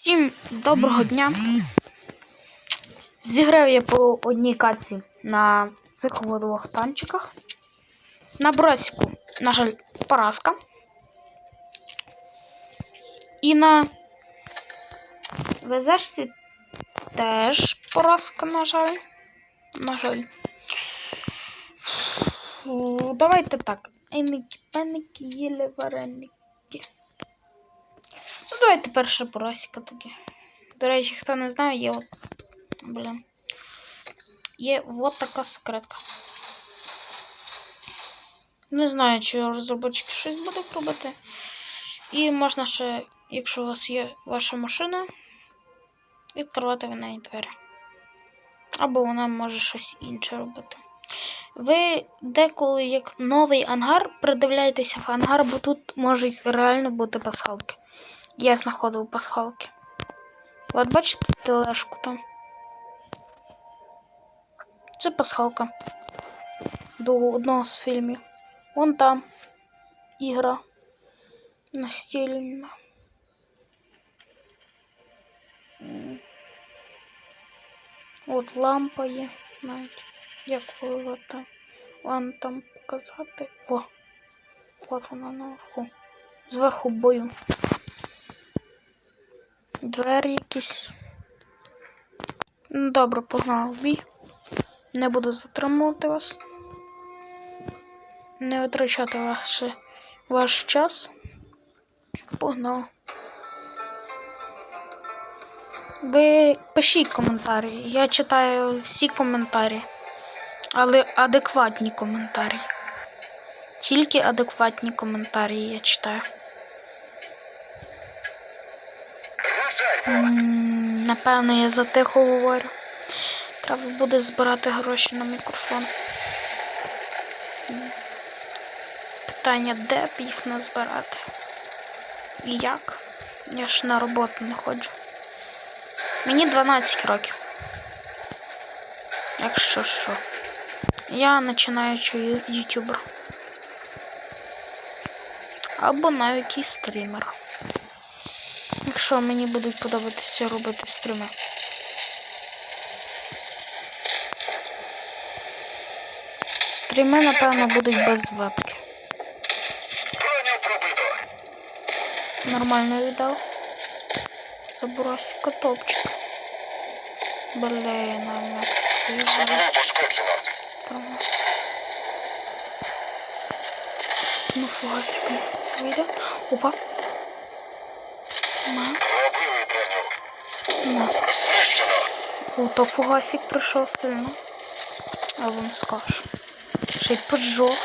Всім доброго дня. Зіграв я по одній каці на цих двох танчиках. На бросику, на жаль, поразка. І на ВЗшці теж поразка, на жаль. На жаль. Фу, Давайте так. Еники, пеники, їли вареники. Давайте перша поросіка тоді. До речі, хто не знає, є от. Блін. Є от така секретка. Не знаю, чи розробники щось будуть робити. І можна ще, якщо у вас є ваша машина, відкривати в неї двері. Або вона може щось інше робити. Ви деколи як новий ангар придивляєтеся в ангар, бо тут можуть реально бути пасхалки. Я знаходив пасхалки. От бачите тележку там. Це пасхалка. До одного з фільмів. Вон там ігра настільна. От лампа є навіть. Як вивати. Вам там показати. Во. От вона наверху. Зверху бою. Двері якісь. Ну, добре, погнали бій. Не буду затримувати вас. Не витрачати ваш, ваш час. Погнали. Ви пишіть коментарі. Я читаю всі коментарі. Але адекватні коментарі. Тільки адекватні коментарі я читаю. Напевно, я затихо говорю. Треба буде збирати гроші на мікрофон. Питання, де б їх назбирати? І як? Я ж на роботу не ходжу. Мені 12 років. Якщо що. Я починаючий ютубер. Або навіть і стрімер. Якщо мені будуть подобатися робити стріми. Стріми, напевно, будуть без вебки. Нормально віддав. Забросика топчик. Блін, а пошкоджено. Ну, фугасиком. Вийде. Опа. На, Пробили броню. Знищено. О, то фугасик прийшов сильно. Я вам скажу. Ще й поджог.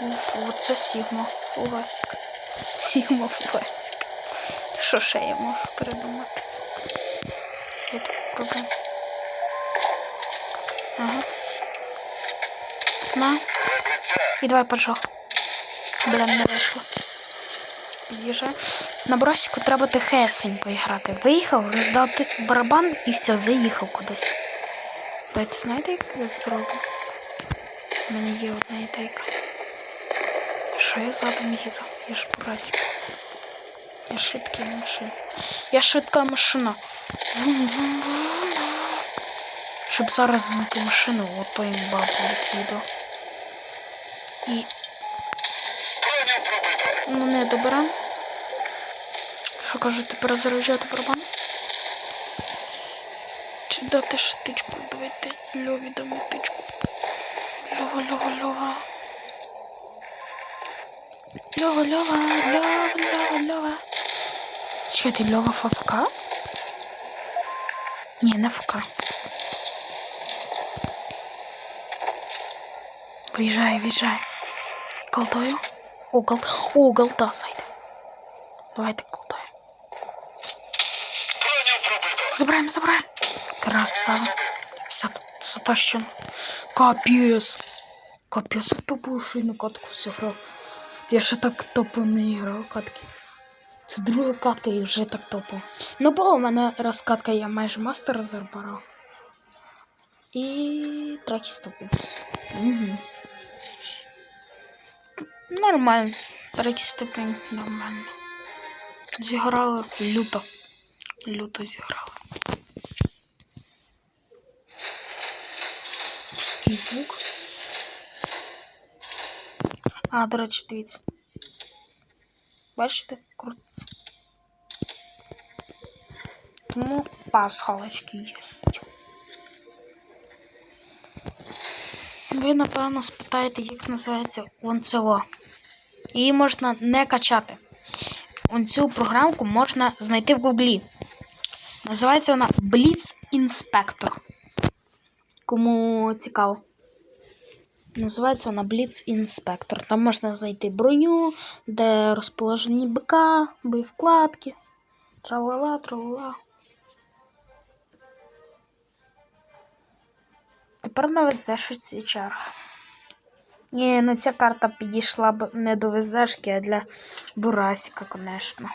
Уф, оце Сігма. Фугасик. Сігма фугасик. Що ще я можу придумати? Я так пробую. Ага. На. І давай поджог. Блін, не вийшло. Під'їжджай. На бросику треба тихесенько грати. Виїхав, роздав барабан і все, заїхав кудись. Давайте знаєте, як я зроблю? У мене є одна ідейка. Що я задом їду? Я ж бросик. Я швидкий машина. Я швидка машина. Щоб зараз звуки машини, от то їм бабу відео. І Броню пробито. Ну, не доберем. Що кажете, перезаряджати барабан? Чи дати штичку? Давайте Льові дамо тичку. Льова, Льова, Льова. Льова, Льова, Льова, Льова, Льова. Чекайте, Льова ФФК? Ні, не ФК. Виїжджай, виїжджай. Колдою? О, гол... О, голда зайде. Давайте колдою. Забираємо, забираємо. Красава. Все затащено. Капець. Капець, тупу шину катку зіграв. Я ще так топо не грав катки. Це друга катка і вже так топо. Ну, була у мене раз катка, я майже мастера забирав. І третій ступінь. Угу. Нормально. Третій ступінь нормально. Зіграли люто. Люто зіграли. Такий звук. А, до речі, дивіться. Бачите, крутиться. Ну, пасхалочки є. Ви, напевно, спитаєте, як називається онцело. Її можна не качати. Цю програмку можна знайти в Гуглі. Називається вона Blitz Inspector. Кому цікаво. Називається вона Blitz Inspector. Там можна знайти броню, де розположені БК, боєвкладки. Тралала, тралала. Тепер навезеш ось черга. Ні, ну ця карта підійшла б не до везешки, а для Бурасика, звісно.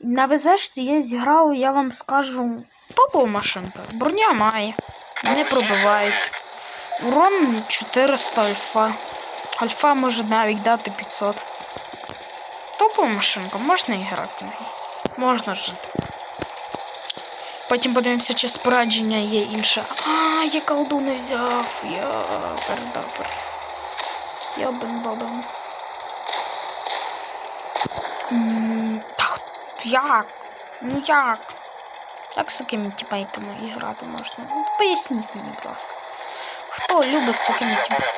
На везешці я зіграв, я вам скажу, топова машинка. Броня має. Не пробивають. Урон 400 альфа. Альфа може навіть дати 500. Топова машинка, можна і грати. Можна жити. Потім подивимося, чи спорадження є інше. А, я колду не взяв. Я передабр. Я бен бабен. М, Та як? Ну як? Як з такими тіпейками і грати можна? Ну, поясніть мені, будь ласка. Хто любить з такими тіпейками?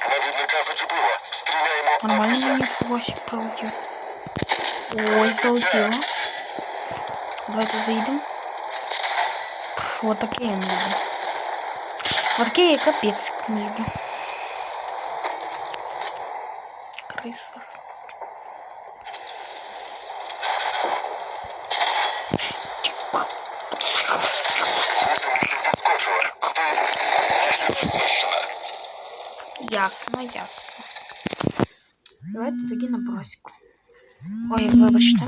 Поранено. Навідника зачепило. Стріляємо. Нормально мені фугасик пролетів. Ой, залетіло. Давайте заїдемо. Пф, Вот таке я не люблю. Вот таке я капець не люблю. Криса. Ясно, ясно. Давайте тоді на броску. Ой, вибачте.